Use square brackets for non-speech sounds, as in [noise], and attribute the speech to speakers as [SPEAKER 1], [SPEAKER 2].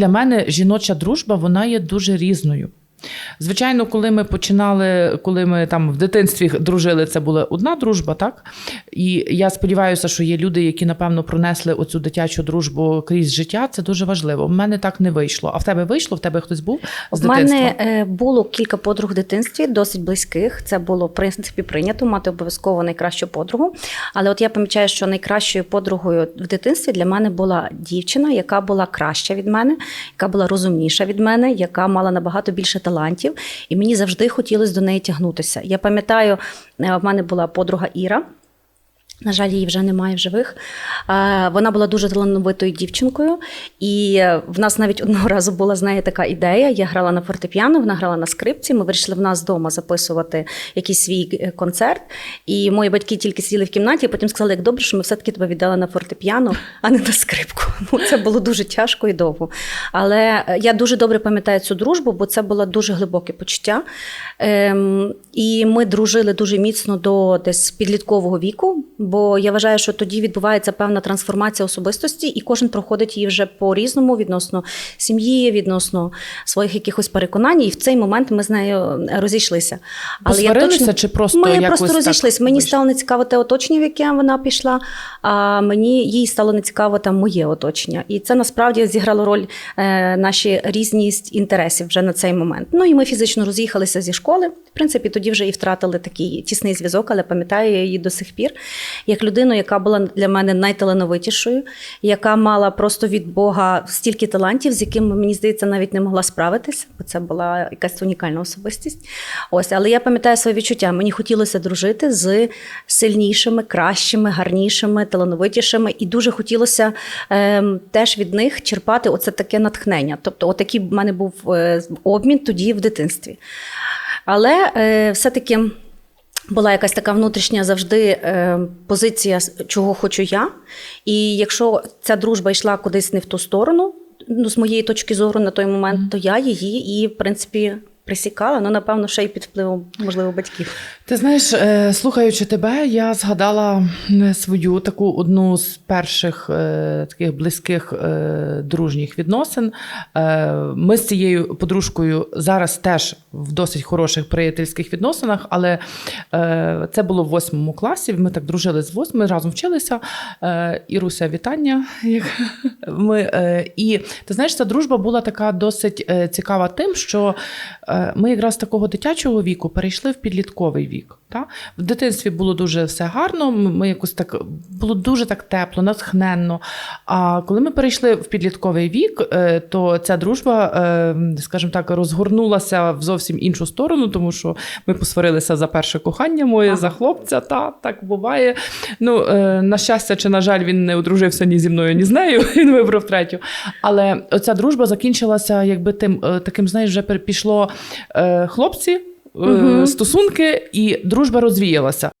[SPEAKER 1] Для мене жіноча дружба вона є дуже різною. Звичайно, коли ми починали, коли ми там в дитинстві дружили, це була одна дружба, так? І я сподіваюся, що є люди, які напевно пронесли оцю дитячу дружбу крізь життя. Це дуже важливо. В мене так не вийшло. А в тебе вийшло? В тебе хтось був з
[SPEAKER 2] В
[SPEAKER 1] дитинства?
[SPEAKER 2] мене е, було кілька подруг в дитинстві, досить близьких. Це було в принципі прийнято мати обов'язково найкращу подругу. Але от я помічаю, що найкращою подругою в дитинстві для мене була дівчина, яка була краща від мене, яка була розумніша від мене, яка мала набагато більше талантів, і мені завжди хотілося до неї тягнутися. Я пам'ятаю, е, в мене була подруга Іра. На жаль, її вже немає в живих. Вона була дуже талановитою дівчинкою, і в нас навіть одного [laughs] разу була з нею така ідея. Я грала на фортепіано, вона грала на скрипці. Ми вирішили в нас вдома записувати якийсь свій е, концерт. І мої батьки тільки сиділи в кімнаті, і потім сказали, як добре, що ми все-таки тебе віддали на фортепіано, а не на скрипку. [laughs] Ну, це було дуже тяжко і довго. Але е, я дуже добре пам'ятаю цю дружбу, бо це було дуже глибоке почуття. Ем, і ми дружили дуже міцно до десь підліткового віку, бо я вважаю, що тоді відбувається певна трансформація особистості, і кожен проходить її вже по-різному відносно сім'ї, відносно своїх якихось переконань. І в цей момент ми з нею розійшлися.
[SPEAKER 1] Посварилися чи просто
[SPEAKER 2] ми
[SPEAKER 1] якось
[SPEAKER 2] просто розійшлися. Мені стало нецікаво те оточення, в яке вона пішла. А мені їй стало нецікаво там моє оточення. І це насправді зіграло роль е, наші різність інтересів вже на цей момент. Ну і ми фізично роз'їхалися зі школи. Принципі, тоді вже і втратили такий тісний зв'язок, але пам'ятаю її до сих пір як людину, яка була для мене найталановитішою, яка мала просто від Бога стільки талантів, з якими мені здається, навіть не могла справитися, бо це була якась унікальна особистість. Ось, але я пам'ятаю своє відчуття. Мені хотілося дружити з сильнішими, кращими, гарнішими, талановитішими, і дуже хотілося ем, теж від них черпати оце таке натхнення. Тобто, отакий в мене був е, обмін тоді в дитинстві. Але е, все-таки була якась така внутрішня завжди е, позиція, чого хочу я. І якщо ця дружба йшла кудись не в ту сторону, ну, з моєї точки зору на той момент, то я її і, в принципі, присікала. Ну, напевно, ще й під впливом, можливо, батьків.
[SPEAKER 1] Ти знаєш, е, слухаючи тебе, я згадала е, свою таку одну з перших е, таких близьких дружніх відносин. Ми з цією подружкою зараз теж в досить хороших приятельських відносинах, але це було в восьмому класі. Ми так дружили з восьми, разом вчилися. Іруся, вітання. Ми, і ти знаєш, ця дружба була така досить цікава тим, що ми якраз такого дитячого віку перейшли в підлітковий вік. Та? В дитинстві було дуже все гарно, ми якось так було дуже так тепло, натхненно. А коли ми перейшли в підлітковий вік, е, то ця дружба, е, скажімо так, розгорнулася в зовсім іншу сторону, тому що ми посварилися за перше кохання моє, за хлопця. Та так буває. Ну, е, на щастя, чи на жаль, він не одружився ні зі мною, ні з нею. [laughs] Він вибрав третю. Але оця дружба закінчилася, якби тим таким, знаєш, вже пішло хлопці.
[SPEAKER 2] Мгм.
[SPEAKER 1] Стосунки і дружба розвіялася.